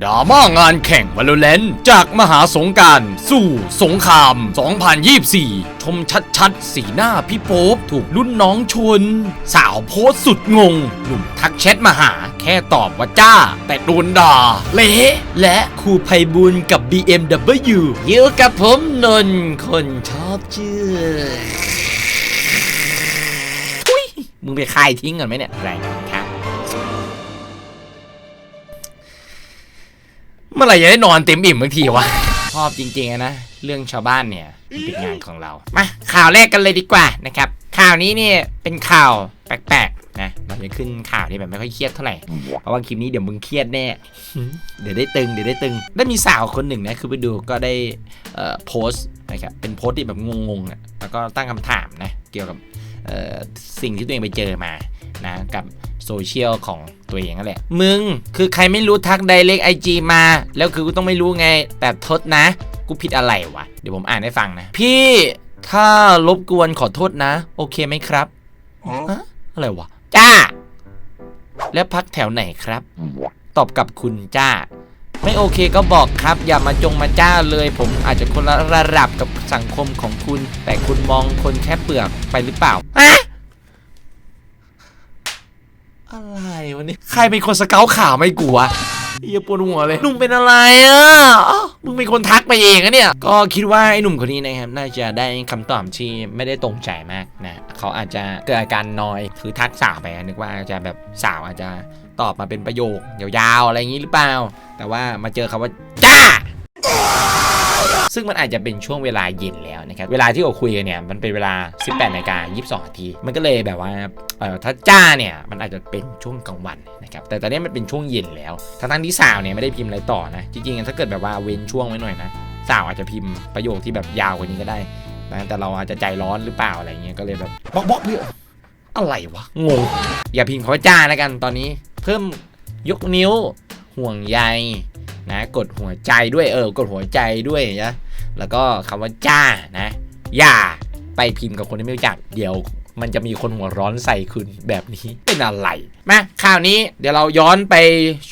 ดราม่างานแข่งว a ลเลนจากมหาสงการ สู่สงคราม 2024 ชมชัดๆ สีหน้าพี่โป๊ปถูกรุ่นน้องชน สาวโพสสุดงง หนุ่มทักแชทมาหา แค่ตอบว่าจ้า แต่โดนด่า เละและครูไพบุญกับ BMW อยู่กับผมนนท์คนชอบเชื่อทุยมึงไปคายทิ้งกันไหมเนี่ยไรค เมื่อไหร่จะได้นอนเต็มอิ่มบางทีวะชอบจริงๆอะนะ เรื่องชาวบ้านเนี่ยมันเป็นงานของเรา มาข่าวแรกกันเลยดีกว่านะครับ ข่าวนี้เนี่ยเป็นข่าวแปลกๆนะเราจะขึ้นข่าวที่แบบไม่ค่อยเครียดเท่าไหร่ เพราะว่าคลิปนี้เดี๋ยวมึงเครียดแน่ เดี๋ยวได้ตึงเดี๋ยวได้ตึง ได้มีสาวคนหนึ่งนะคือไปดูก็ได้เอ่อโพสต์นะครับเป็นโพสต์ที่แบบงงๆอะแล้วก็ตั้งคำถามนะเกี่ยวกับเอ่อ สิ่งที่ตัวเองไปเจอมานะกับโซเชียลของตัวเองนั่นแหละ มึงคือใครไม่รู้ทักไดเรกไอจีมา แล้วคือกูต้องไม่รู้ไง แต่ทดนะ กูผิดอะไรวะ เดี๋ยวผมอ่านให้ฟังนะ พี่ถ้ารบกวนขอโทษนะ โอเคไหมครับฮะอะไรวะ จ้า แล้วพักแถวไหนครับ ตอบกับคุณจ้า ไม่โอเคก็บอกครับ อย่ามาจงมาจ้าเลย ผมอาจจะคนละระดับกับสังคมของคุณ แต่คุณมองคนแค่เปลือกไปหรือเปล่าฮะอะไรวะเนี่ยใครเป็นคนสเกลข่าวไม่กลัวเฮียปวดหัวเลยหนุ่มเป็นอะไรอะอ้าวมึงเป็นคนทักไปเองอะเนี่ย ก็คิดว่าไอ้หนุ่มคนนี้นะครับ น่าจะได้คำตอบที่ไม่ได้ตรงใจมากนะ เขาอาจจะเกิดอาการนอย คือทักสาวไปนึกว่าจะแบบสาวอาจจะ ตอบมาเป็นประโยคยาวๆอะไรอย่างนี้หรือเปล่า แต่ว่ามาเจอคำว่าจ้า ซึ่งมันอาจจะเป็นช่วงเวลาเย็นแล้วนะครับ เวลาที่เราคุยกันเนี่ยมันเป็นเวลา 18นาฬิกา22นาที มันก็เลยแบบว่าเออถ้าจ้าเนี่ยมันอาจจะเป็นช่วงกลางวันนะครับแต่ตอนนี้มันเป็นช่วงเย็นแล้วทั้งทั้งที่สาวเนี่ยไม่ได้พิมพ์อะไรต่อนะจริงๆถ้าเกิดแบบว่าเว้นช่วงไว้หน่อยนะสาวอาจจะพิมพ์ประโยคที่แบบยาวกว่านี้ก็ได้นะแต่เราอาจจะใจร้อนหรือเปล่าอะไรเงี้ยก็เลยแบบบอกบอกเพื่ออะไรวะงงอย่าพิมพ์คำว่าจ้าแล้วกันตอนนี้ เพิ่มยกนิ้วห่วงใยนะ กดหัวใจด้วยเออกดหัวใจด้วยนะแล้วก็คำว่าจ้านะ อย่าไปพิมพ์กับคนที่ไม่รู้จักเดี๋ยว มันจะมีคนหัวร้อนใส่คุณแบบนี้เป็นอะไร มาข่าวนี้เดี๋ยวเราย้อนไป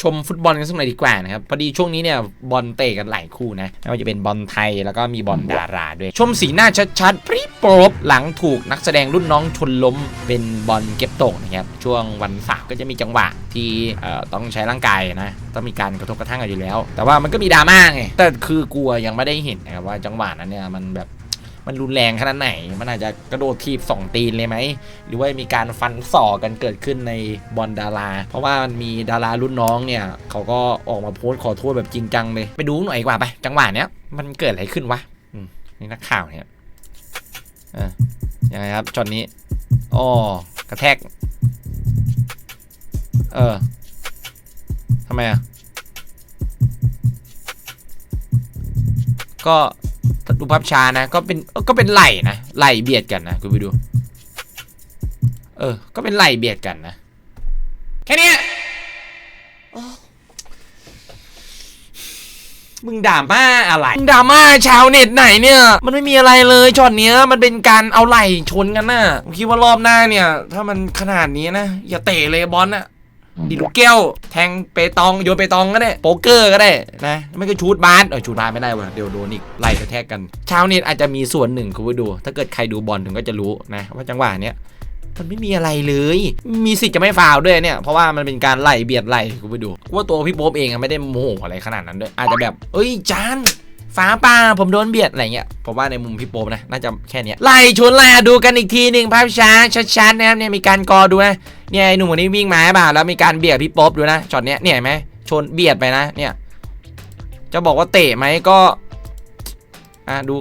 ชมฟุตบอลกันสักหน่อยดีกว่านะครับ พอดีช่วงนี้เนี่ยบอลเตะกันหลายคู่นะไม่ว่าจะเป็นบอลไทยแล้วก็มีบอลดาราด้วย ชมสีหน้าชัดๆ ปรี๊บโป๊บหลังถูกนักแสดงรุ่นน้องชนล้มเป็นบอลเก็บตกนะครับ ช่วงวันเสาร์ก็จะมีจังหวะที่เอ่อต้องใช้ร่างกายนะต้องมีการกระทบกระทั่งกันอยู่แล้ว แต่ว่ามันก็มีดราม่าไงแต่คือกลัวยังไม่ได้เห็นนะครับว่าจังหวะนั้นเนี่ยมันแบบ มันรุนแรงขนาดไหน มันอาจจะกระโดดทีบสองตีนเลยไหม หรือว่ามีการฟันศอกกันเกิดขึ้นในบอลดารา เพราะว่ามันมีดารารุ่นน้องเนี่ย เขาก็ออกมาโพสต์ขอโทษแบบจริงจังเลย ไปดูหน่อยดีกว่าไป จังหวะเนี้ย มันเกิดอะไรขึ้นวะอืมนี่นักข่าวเนี่ยเออยังไงครับจอนนี้อ๋อกระแทก เออทำไมอะ ก็ ดูภาพช้านะ ก็เป็นก็เป็นไหลนะไหลเบียดกันนะคุณไปดู เออ ก็เป็นไหลเบียดกันนะแค่นี้มึงด่าม่าอะไร มึงด่าม่าชาวเน็ตไหนเนี่ย มันไม่มีอะไรเลยช็อตเนี้ย มันเป็นการเอาไหลชนกันนะผมคิดว่ารอบหน้าเนี่ย ถ้ามันขนาดนี้นะ อย่าเตะเลยบอลน่ะ ดีลูกแก้ว แทงเปตองโยนเปตองก็ได้โป๊กเกอร์ก็ได้นะ ไม่ก็ชูดบาสเออชูดบาสไม่ได้ว่ะเดี๋ยวโดนอีกไล่กระแทกกันชาวเน็ตอาจจะมีส่วนหนึ่งคุณผู้ดู ถ้าเกิดใครดูบอลถึงก็จะรู้นะว่าจังหวะเนี้ยมันไม่มีอะไรเลย มีสิทธิ์จะไม่ฟาวด้วยเนี่ย เพราะว่ามันเป็นการไล่เบียดไล่คุณไปดู ว่าตัวพี่โป๊ปเองไม่ได้โมโหอะไรขนาดนั้นด้วย อาจจะแบบ เอ้ยจาน ฟ้าป่าผมโดนเบียดอะไรเงี้ยผมว่าในมุมพี่โป๊ปนะน่าจะแค่นี้ไล่ชนไล่อะดูกันอีกทีหนึ่งภาพช้าชัดๆนะครับเนี่ยมีการกอดูนะเนี่ยไอ้หนุ่มคนนี้วิ่งมาบ่าแล้วมีการเบียดพี่โป๊ปดูนะช็อตเนี้ยเนี่ยเห็นไหมชนเบียดไปนะเนี่ยจะบอกว่าเตะไหมก็อะดู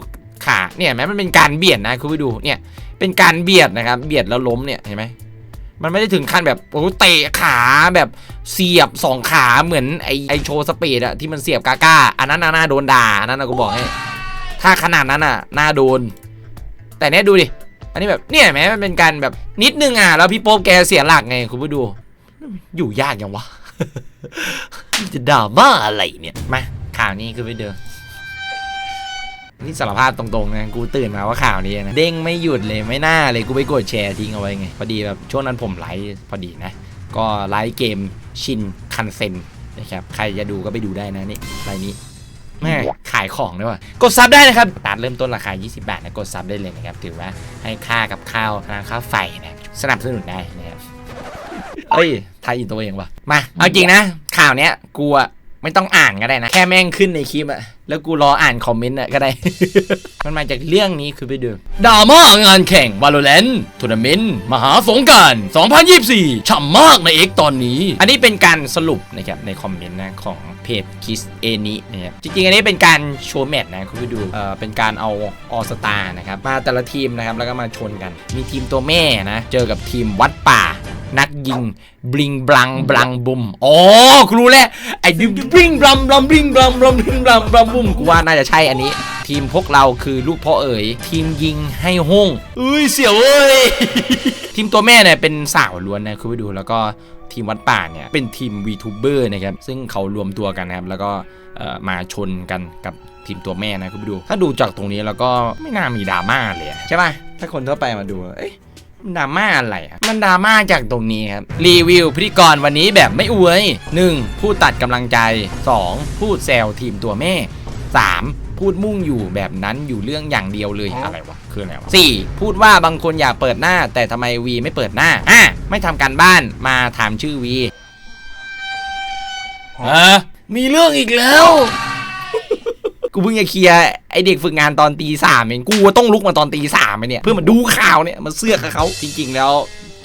ขาเนี่ยเห็นไหมมันเป็นการเบียดนะคุณไปดูเนี่ยเป็นการเบียดนะครับเบียดแล้วล้มเนี่ยเห็นไหม มันไม่ได้ถึงขั้นแบบโอ้โหเตะขาแบบเสียบสองขาเหมือนไอไอโชว์สปีดอะที่มันเสียบกาก้าอันนั้นน่ะน่าโดนด่าอันนั้นนะกูบอกให้ ถ้าขนาดนั้นอะน่าโดน แต่เนี้ยดูดิ อันนี้แบบเนี่ยเห็นไหมมันเป็นการแบบนิดนึงอะแล้วพี่โป๊ปแกเสียหลักไงคุณผู้ดู อยู่ยากยังวะจะด่าบ้าอะไรเนี่ยมาข่าวนี้คือไปเดิม นี่สารภาพตรงๆนะกูตื่นมาว่าข่าวนี้นะเด้งไม่หยุดเลยไม่น่าเลยกูไปกดแชร์ทิ้งเอาไว้ไงพอดีแบบช่วงนั้นผมไลฟ์พอดีนะ ก็ไลฟ์เกมชินคันเซ็นนะครับใครจะดูก็ไปดูได้นะนี่รายนี้แม่ขายของด้วยว่ะกดซับได้นะครับตาเริ่มต้นราคา 20 บาทนะกดซับได้เลยนะครับถือว่าให้ค่ากับข้าวค่าค่าไฟนะสนับสนุนได้นะครับเฮ้ยไทยอินตัวเองวะมาเอาจริงนะข่าวเนี้ยกูอะ ไม่ต้องอ่านก็ได้นะ แค่แม่งขึ้นในคลิปอะแล้วกูรออ่านคอมเมนต์อะก็ได้ มันมาจากเรื่องนี้คือไปดูดราม่างานแข่ง Valorant ทัวร์นาเมนต์มหาสงกราร 2024ฉ่ำมากในเอกตอนนี้ อันนี้เป็นการสรุปนะครับในคอมเมนต์นะของเพจคิสเอนินะครับจริงๆ อันนี้เป็นการโชว์แมตช์นะคุณไปดูเอ่อเป็นการเอาออสตานะครับมาแต่ละทีมนะครับแล้วก็มาชนกัน มีทีมตัวแม่นะเจอกับทีมวัดป่า นักยิงบลิงบลังบลังบุมอ๋อกูรู้แล้วไอ้ดิบบิงบลัมบลัมบลิงบลัมบลัมบลิงบลัมบลัมบุมกูว่าน่าจะใช่อันนี้ ทีมพวกเราคือลูกพ่อเอ๋ยทีมยิงให้ห้องเอ้ยเสียวเว้ยทีมตัวแม่เนี่ยเป็นสาวล้วนนะคุณไปดูแล้วก็ทีมวัดป่าเนี่ยเป็นทีม VTuber นะครับซึ่งเขารวมตัวกันนะครับแล้วก็มาชนกันกับทีมตัวแม่นะคุณไปดู ถ้าดูจากตรงนี้แล้วก็ไม่น่ามีดราม่าเลยใช่ป่ะถ้าคนทั่วไปมาดูเอ้ยมัน ดราม่าอะไรอะ มันดราม่าจากตรงนี้ครับ รีวิวพิธีกรวันนี้แบบไม่อวย 1. พูดตัดกำลังใจ 2. พูดแซวทีมตัวแม่ 3. พูดมุ่งอยู่แบบนั้นอยู่เรื่องอย่างเดียวเลยอะไรวะคืออะไรวะ 4. พูดว่าบางคนอยากเปิดหน้า แต่ทำไมวีไม่เปิดหน้าอะไม่ทำการบ้านมาถามชื่อวีฮะมีเรื่องอีกแล้ว กูเพิ่งจะเคลียร์ไอเด็กฝึกงานตอนตีสามเองกูต้องลุกมาตอนตีสามเนี่ยเพื่อมาดูข่าวเนี่ยมาเสื้อกเขาจริง ๆ แล้ว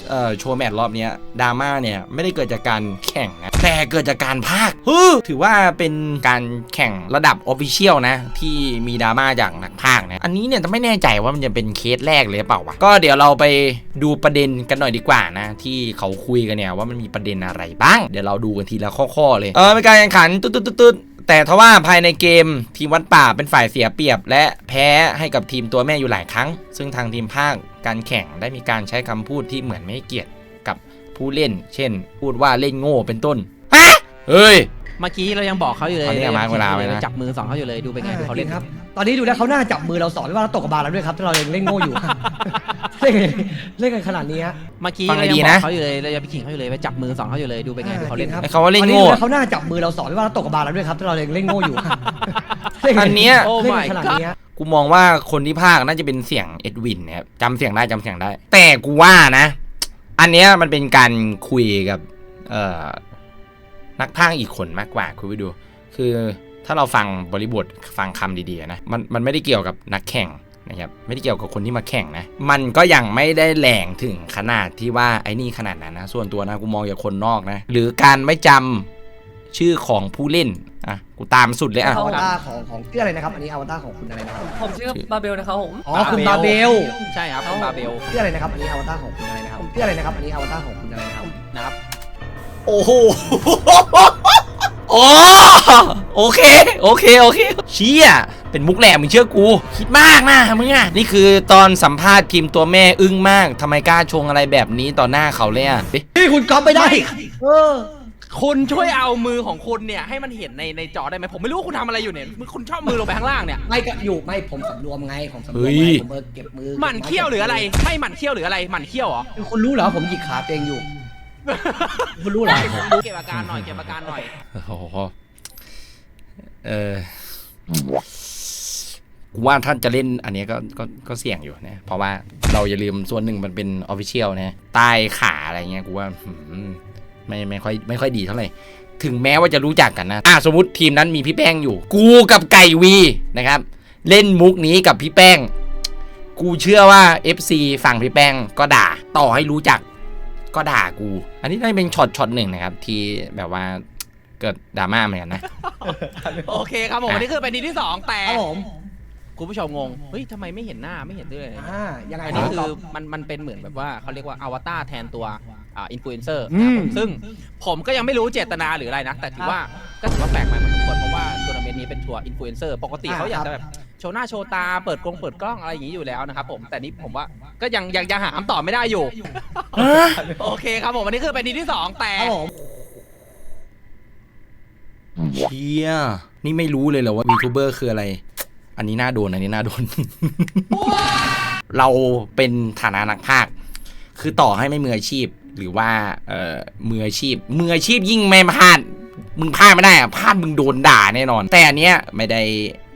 เออโชว์แมตช์รอบนี้ดราม่าเนี่ย ไม่ได้เกิดจากการแข่งนะ แต่เกิดจากการพากฮึถือว่าเป็นการแข่งระดับออฟฟิเชียลนะ ที่มีดราม่าจากนักพากนะ อันนี้เนี่ยจะไม่แน่ใจว่ามันจะเป็นเคสแรกเลยเปล่าวะก็เดี๋ยวเราไปดูประเด็นกันหน่อยดีกว่านะ ที่เขาคุยกันเนี่ยว่ามันมีประเด็นอะไรบ้าง เดี๋ยวเราดูกันทีละข้อๆเลยเออเป็นการแข่งขันตุ๊ดๆๆๆ แต่ทว่าภายในเกมทีมวัดป่าเป็นฝ่ายเสียเปรียบ และแพ้ให้กับทีมตัวแม่อยู่หลายครั้ง ซึ่งทางทีมภาคการแข่งได้มีการใช้คำพูดที่เหมือนไม่ให้เกียรติกับผู้เล่น เช่น พูดว่าเล่นโง่เป็นต้นฮะเฮ้ย เมื่อกี้เรายังบอกเขาอยู่เลยเอาเนี่ยมาร์คเวลาไว้นะ จับมือสองเขาอยู่เลยดูเป็นไงดูเขาเล่น ครับ ตอนนี้ดูแล้วเขาน่าจับมือเราสอนไม่ว่าเราตกกระบาลแล้วด้วยครับถ้าเรายังเล่นโง่อยู่ เล่นกันเล่นกันขนาดนี้ฮะเมื่อกี้ฟังเราดียังบนะ อกเขาอยู่เลยเรายังไปขิงเขาอยู่เลยไปจับมือสองเขาอยู่เลยดูเป็นไงดูเขาเล่นครับไอ้คำว่าเล่นตอนนี้โง่ดูแล้วเขาน่าจับมือเราสอนไม่ว่าเราตกกระบาลแล้วด้วยครับถ้าเรายังเล่นโง่อยู่ล่กัอันเนี้ยโอ้เล่น my กันขนาด god นี้ฮะกูมองว่าคนที่ภาคน่าจะเป็นเสียงเอ็ดวินนะครับจำเสียงได้จำเสียงได้ แต่กูว่านะ อันเนี้ยมันเป็นการคุยกับ เอ่อนักพากย์อีกคนมากกว่าคุณไปดู คือ ถ้าเราฟังบริบทฟังคำดีๆนะมันมันไม่ได้เกี่ยวกับนักแข่งนะครับไม่ได้เกี่ยวกับคนที่มาแข่งนะ มันก็ยังไม่ได้แหลงถึงขนาดที่ว่าไอ้นี่ขนาดนั้นนะ ส่วนตัวนะกูมองจากคนนอกนะ หรือการไม่จำชื่อของผู้เล่นอะกูตามสุดเลยอะอวตารของของชื่ออะไรนะครับ อันนี้อวตารของคุณอะไรนะครับผมชื่อบาเบลนะครับผมอ๋อคุณบาเบลใช่ครับคุณบาเบลชื่ออะไรนะครับอันนี้อวตารของคุณอะไรนะครับชื่ออะไรนะครับอันนี้อวตารของคุณอะไรนะครับนะครับ โอ้โหโอ้ โอเค โอเค โอเค เชี่ย เป็นมุกแหลมมึงเชื่อกู คิดมากนะมึงอะ นี่คือตอนสัมภาษณ์ทีมตัวแม่อึ้งมาก ทำไมกล้าชงอะไรแบบนี้ต่อหน้าเขาเลยอะเอ๊ะนี่คุณก๊อปไม่ได้ เออคุณช่วยเอามือของคุณเนี่ยให้มันเห็นในในจอได้ไหมผมไม่รู้ว่าคุณทำอะไรอยู่เนี่ยคุณชอบมือลงไปข้างล่างเนี่ยไม่ก็อยู่ไม่ผมสำรวมไงผมสำรวมเฮ้ไงยผมเออเก็บมือหมันเขี้ยวหรืออะไรไม่หมันเขี้ยวหรืออะไรหมันเขี้ยวเหรอคือคุณรู้เหรอผมหยิกขาตัวเองอยู่คุณรู้เหรอเก็บอาการหน่อยเก็บอาการหน่อยโอ้โห เออกูว่าท่านจะเล่นอันนี้ก็ก็ก็เสี่ยงอยู่นะเพราะว่าเราอย่าลืมส่วนหนึ่งมันเป็นออฟฟิเชียลนะใต้ขาอะไรเงี้ยกูว่าไม่ไม่ค่อยไม่ค่อยดีเท่าไหร่ถึงแม้ว่าจะรู้จักกันนะอะสมมติทีมนั้นมีพี่แป้งอยู่ กูกับไก่วีนะครับ เล่นมุกนี้กับพี่แป้ง กูเชื่อว่า FC ฝั่งพี่แป้งก็ด่า ต่อให้รู้จัก ก็ด่ากู อันนี้น่าจะเป็นช็อตช็อตหนึ่งนะครับ ที่แบบว่า เกิดดราม่าเหมือนกันนะ โอเคครับผมอันนี้คือเป็นทีที่สองแต่ครับผมคุณผู้ชมงงเฮ้ยทำไมไม่เห็นหน้าไม่เห็นด้วยเลยอ่ายังไงอันคนี้รับคือมันมันเป็นเหมือนแบบว่าเขาเรียกว่าอวตารแทนตัวอ่าอินฟลูเอนเซอร์อืม ซึ่งผมก็ยังไม่รู้เจตนาหรืออะไรนะ แต่ถือว่าก็ถือว่าแปลกใหม่พอสมควรเพราะว่าทัวร์นาเมนต์นี้เป็นทัวร์อินฟลูเอนเซอร์ปกติเขาอยากจะแบบโชว์หน้าโชว์ตาเปิดกล้องเปิดกล้องอะไรอย่างนี้อยู่แล้วนะครับผมแต่นี้ผมว่าก็ยังยังยังหาคำตอบไม่ได้อยู่ โอเคครับผมอันนี้คือเป็นทีที่สองแต่ ครับผม เชี่ยนี่ไม่รู้เลยเหรอว่าวีทูเบอร์คืออะไร อันนี้น่าโดน อันนี้น่าโดน เราเป็นฐานะนักพากคือต่อให้ไม่มืออาชีพ หรือว่า เอ่อ มืออาชีพ มืออาชีพยิ่งไม่พลาด มึงพลาดไม่ได้อะพลาดมึงโดนด่าแน่นอน แต่อันเนี้ยไม่ได้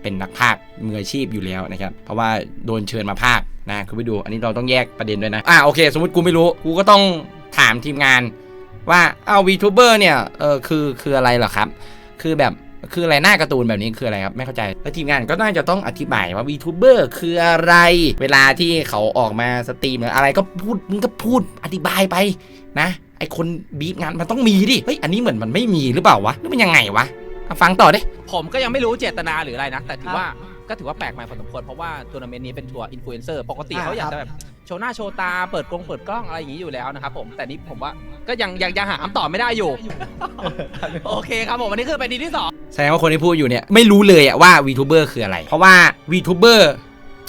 เป็นนักพากมืออาชีพอยู่แล้วนะครับ เพราะว่าโดนเชิญมาพากนะคุณไปดู อันนี้เราต้องแยกประเด็นด้วยนะ อ่าโอเค สมมติกูไม่รู้ กูก็ต้องถามทีมงานว่า เอาวีทูเบอร์เนี่ย เออ คือ คืออะไรเหรอครับ คือแบบคืออะไรหน้าการ์ตูนแบบนี้คืออะไรครับ ไม่เข้าใจ แล้วทีมงานก็น่าจะต้องอธิบายว่าวีทูเบอร์คืออะไร เวลาที่เขาออกมาสตรีมหรืออะไรก็พูดมึงก็พูดอธิบายไปนะ ไอคนบีบงานมันต้องมีดิ เฮ้ย อันนี้เหมือนมันไม่มีหรือเปล่าวะหรือมันยังไงวะเอาฟังต่อดิ ผมก็ยังไม่รู้เจตนาหรืออะไรนะ แต่ถือว่า ก็ถือว่าแปลกใหม่พอสมควรเพราะว่าทัวร์นาเมนต์นี้เป็นทัวร์อินฟลูเอนเซอร์ปกติอ่าเขาอยากครับจะแบบโชว์หน้าโชว์ตาเปิดกล้องเปิดกล้องอะไรอย่างนี้อยู่แล้วนะครับผมแต่นี่ผมว่าก็ยังยังยังหาคำตอบไม่ได้อยู่ โอเคครับผมอันนี้คือเป็นดีที่สองแสดงว่าคนที่พูดอยู่เนี่ยไม่รู้เลยอะว่า VTuber คืออะไร เพราะว่า VTuber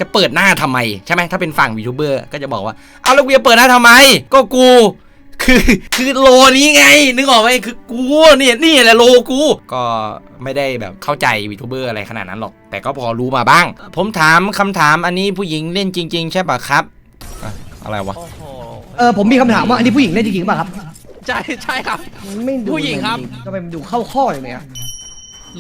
จะเปิดหน้าทำไม ใช่ไหมถ้าเป็นฝั่ง VTuber ก็จะบอกว่าเอาแล้วกูจะเปิดหน้าทำไม ก็กู คือคือโลนี้ไง นึกออกไหมคือกูเนี่ยนี่แหละโลกู ก็ไม่ได้แบบเข้าใจ VTuber อะไรขนาดนั้นหรอก แต่ก็พอรู้มาบ้าง ผมถามคำถามอันนี้ผู้หญิงเล่นจริง ๆ ใช่ปะครับอะอะไรวะโอ้โหเออผมมีคำถามว่าอันนี้ผู้หญิงเล่นจริงๆป่ะครับใช่ใช่ครับ ไม่ดูผู้หญิงครับจงๆทำไมมันดูเข้าข้ออย่างเนี้ย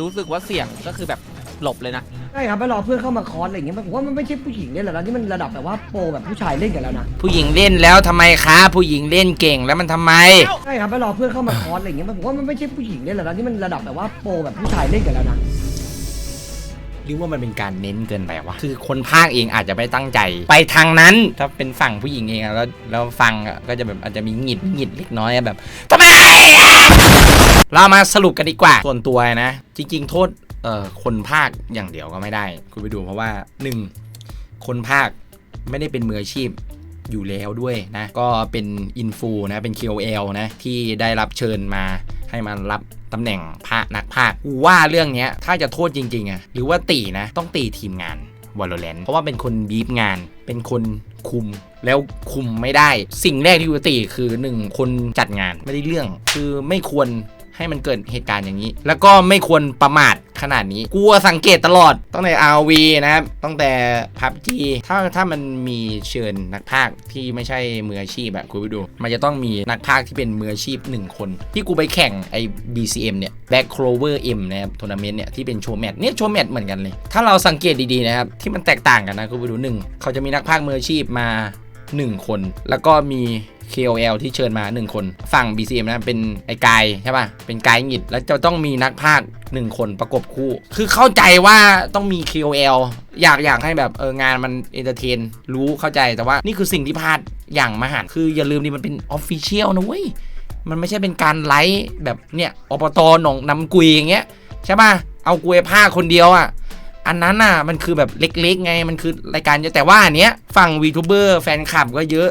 รู้สึกว่าเสี่ยงก็คือแบบ หลบเลยนะ ใช่ครับไปรอเพื่อนเข้ามาคอร์สอะไรอย่างเงี้ยผมว่ามันไม่ใช่ผู้หญิงเล่นแล้วนะนี่มันระดับแบบว่าโปรแบบผู้ชายเล่นกันแล้วนะผู้หญิงเล่นแล้วทำไมคะ ผู้หญิงเล่นเก่งแล้วมันทำไม ใช่ครับไปรอเพื่อนเข้ามาคอร์สอะไรอย่างเงี้ยผมว่ามันไม่ใช่ผู้หญิงเล่นแล้วนะนี่มันระดับแบบว่าโปรแบบผู้ชายเล่นกันแล้วนะ หรือว่ามันเป็นการเน้นเกินไปวะ คือคนภาคเองอาจจะไม่ตั้งใจ ไปทางนั้น ถ้าเป็นฝั่งผู้หญิงเองอะแล้วแล้วฟังอะก็จะแบบอาจจะมีหงิดหงิดเล็กน้อยอะแบบทำไมอะเรามาสรุปกันดีกว่า ส่วนตัวนะ จริง ๆ โทษ เอ่อคนภาคอย่างเดียวก็ไม่ได้ คุณไปดูเพราะว่าหนึ่งคนภาคไม่ได้เป็นมืออาชีพอยู่แล้วด้วยนะ ก็เป็นอินฟูนะ เป็น KOL นะ ที่ได้รับเชิญมาให้มารับตำแหน่งพระนักพากย์กูว่าเรื่องนี้ถ้าจะโทษจริงๆอะหรือว่าตีนะ ต้องตีทีมงาน Valorant เพราะว่าเป็นคนบีบงาน เป็นคนคุมแล้วคุมไม่ได้ สิ่งแรกที่กูตีคือ 1 คนจัดงานไม่ได้เรื่อง คือไม่ควร ให้มันเกิดเหตุการณ์อย่างนี้ แล้วก็ไม่ควรประมาทขนาดนี้กลัวสังเกตตลอดตั้งแต่ RV นะครับตั้งแต่ PUBG ถ้าถ้ามันมีเชิญนักพากที่ไม่ใช่มืออาชีพแบบคุณไปดู มันจะต้องมีนักพากที่เป็นมืออาชีพ 1 คน ที่กูไปแข่งไอ้ BCM เนี่ย Back Clover M นะครับทัวร์นาเมนต์เนี่ยที่เป็นโชว์แมตช์เนี่ยโชว์แมตช์เหมือนกันเลย ถ้าเราสังเกตดีๆนะครับที่มันแตกต่างกันนะคุณไปดูหนึ่งเขาจะมีนักพากมืออาชีพมา 1 คน แล้วก็มี KOL ที่เชิญมา 1 คนฝั่ง BCM นะเป็นไอ้กายใช่ป่ะเป็นกายหงิดแล้วจะต้องมีนักพากย์1คนประกบคู่ คือเข้าใจว่าต้องมี KOL อยากอยากให้แบบเอองานมันเอนเตอร์เทนรู้เข้าใจแต่ว่านี่คือสิ่งที่พลาดอย่างมหันคืออย่าลืมนี่มันเป็นออฟฟิเชียลนะเว้ยมันไม่ใช่เป็นการไลฟ์แบบเนี่ยอบตหนองนำกุยอย่างเงี้ยใช่ป่ะเอากุยผ้าคนเดียวอะอันนั้นน่ะมันคือแบบเล็กๆไงมันคือรายการเยอะแต่ว่าอันเนี้ยฝั่งวีทูเบอร์แฟนคลับก็เยอะ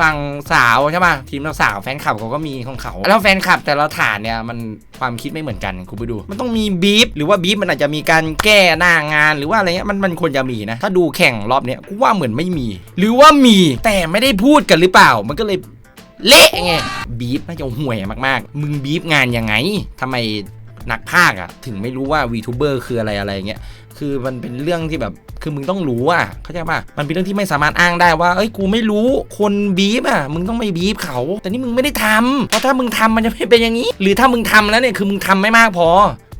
ฝั่งสาวใช่ป่ะทีมเราสาวแฟนคลับเขาก็มีของเขาแล้วแฟนคลับแต่ละฐานเนี่ยมันความคิดไม่เหมือนกันคุณไปดู มันต้องมีบีฟหรือว่าบีฟมันอาจจะมีการแก้หน้างานหรือว่าอะไรเงี้ยมันมันควรจะมีนะ ถ้าดูแข่งรอบเนี้ยกูว่าเหมือนไม่มี หรือว่ามีแต่ไม่ได้พูดกันหรือเปล่า มันก็เลยเละไงบีฟน่าจะห่วยมากๆ มึงบีฟงานยังไงทำไมนักภาคอะถึงไม่รู้ว่า VTuber คืออะไรอะไรเงี้ยคือมันเป็นเรื่องที่แบบ คือมึงต้องรู้อะเข้าใจป่ะมันเป็นเรื่องที่ไม่สามารถอ้างได้ว่าเอ้ยกูไม่รู้คนบีฟอะมึงต้องไม่บีฟเขา แต่นี่มึงไม่ได้ทำเพราะถ้ามึงทำมันจะไม่เป็นอย่างนี้ หรือถ้ามึงทำแล้วเนี่ยคือมึงทำไม่มากพอ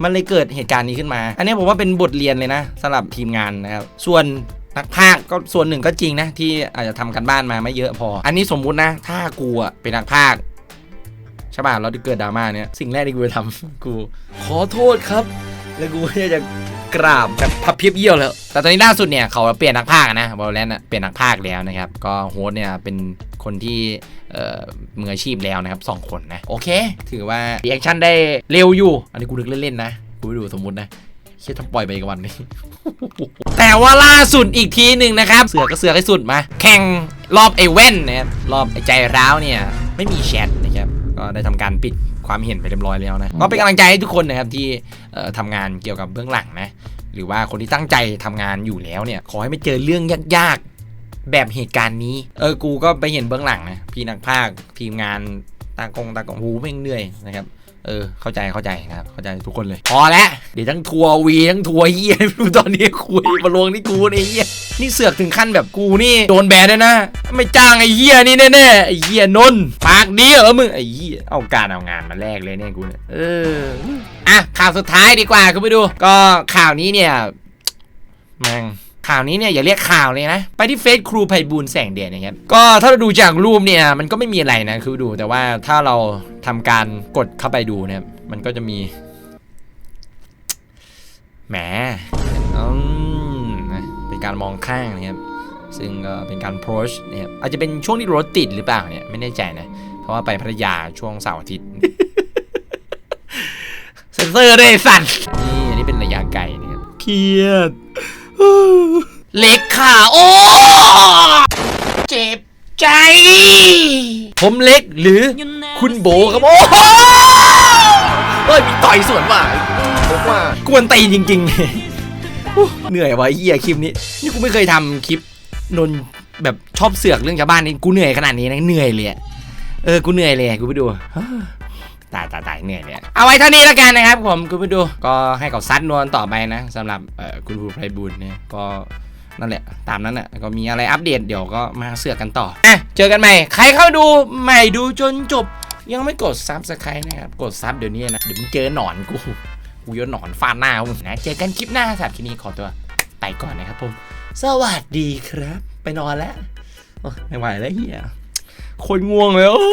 มันเลยเกิดเหตุการณ์นี้ขึ้นมา อันนี้ผมว่าเป็นบทเรียนเลยนะสำหรับทีมงานนะครับ ส่วนนักพากย์ก็ส่วนหนึ่งก็จริงนะ ที่อาจจะทำกันบ้านมาไม่เยอะพอ อันนี้สมมุตินะ ถ้ากูอะเป็นนักพากย์ใช่ป่ะแล้วเกิดดราม่าเนี่ยสิ่งแรกที่กูจะทำกู ขอโทษครับ แล้วกูก็จะ กราบแบบพับเพียบเยี่ยวแล้ว แต่ตอนนี้ล่าสุดเนี่ยเขาเปลี่ยนนักพากย์นะบอลแลนด์เปลี่ยนนักพากย์แล้วนะครับ ก็โฮสต์เนี่ยเป็นคนที่เออมืออาชีพแล้วนะครับสองคนนะ โอเค ถือว่ารีแอคชั่นได้เร็วอยู่ อันนี้กูนึกเล่นๆนะ กูไปดูสมมุตินะเชี่ยทำปล่อยไปอีกวันนี้ แต่ว่าล่าสุดอีกทีหนึ่งนะครับ เสือก็เสือกให้สุดมา แข่งรอบไอเว่นนะครับรอบไอใจร้าวเนี่ย ไม่มีแชทนะครับ ก็ได้ทำการปิด ความเห็นไปเรียบร้อยแล้วนะก็เป็นกำลังใจให้ทุกคนนะครับที่เอ่อทำงานเกี่ยวกับเบื้องหลังนะหรือว่าคนที่ตั้งใจทำงานอยู่แล้วเนี่ยขอให้ไม่เจอเรื่องยากๆแบบเหตุการณ์นี้เออกูก็ไปเห็นเบื้องหลังนะพี่นักพากย์ทีมงานตากงตากงหูแม่งเหนื่อยนะครับ เออ เข้าใจเข้าใจนะครับ เข้าใจทุกคนเลย พอแล้วเดี๋ยวทั้งทัวร์วีทั้งทัวร์เฮียไม่รู้ตอนนี้คุยมาลงที่กูเนี่ยเฮียนี่เสือกถึงขั้นแบบกูนี่โดนแบนด้วยนะ ไม่จ้างไอ้เฮียนี่แน่ๆไอ้เฮียนนท์ปากดีเหรอมึงไอ้เฮียเอาการเอางานมาแลกเลยเนี่ยกูเนี่ยเอออะข่าวสุดท้ายดีกว่าคุณไปดู ก็ข่าวนี้เนี่ยแม่ง ข่าวนี้เนี่ยอย่าเรียกข่าวเลยนะ ไปที่เฟซครูไพบูลแสงเดชนะครับ ก็ถ้าเราดูจากรูปเนี่ยมันก็ไม่มีอะไรนะคือดูแต่ว่าถ้าเราทำการกดเข้าไปดูเนี่ยมันก็จะมีแหมเป็นการมองข้างนะครับซึ่งก็เป็นการโพสต์นะครับอาจจะเป็นช่วงที่รถติดหรือเปล่าเนี่ยไม่แน่ใจนะ เพราะว่าไปพัทยาช่วงเสาร์อาทิตย์เซนเซอร์ด้วยไอ้สัตว์นี่อันนี้เป็นระยะไกลนะครับเครียด เล็กขาโอ้เจ็บใจ ผมเล็กหรือคุณโบครับโอ้โหเฮ้ยมีต่อยสวนว่ะผมว่ากวนตีจริงๆเหนื่อยวะเหี้ยคลิปนี้ นี่กูไม่เคยทำคลิปนนแบบชอบเสือกเรื่องชาวบ้านนี่กูเหนื่อยขนาดนี้นะเหนื่อยเลยเออกูเหนื่อยเลยกูไปดู ตายตายตายเนื่ยเลยอะเอาไว้เท่านี้แล้วกันนะครับผมคุณไปดูก็ให้เขาซัดนวลต่อไปนะสำหรับคุณครูไพบูลย์เนี่ยก็นั่นแหละ ตามนั้นน่ะก็มีอะไรอัปเดตเดี๋ยวก็มาเสือกกันต่ออะเจอกันใหม่ ใครเข้าดูใหม่ดูจนจบ ยังไม่กดซับสไครต์นะครับ กดซับเดี๋ยวนี้นะ เดี๋ยวมึงเจอหนอนกู กูจะหนอนฟาดหน้ามึงนะ เจอกันคลิปหน้าสำหรับคลิปนี้ขอตัวไปก่อนนะครับผม สวัสดีครับ ไปนอนแล้ว ไม่ไหวแล้วเฮียคนง่วงเลยโอ้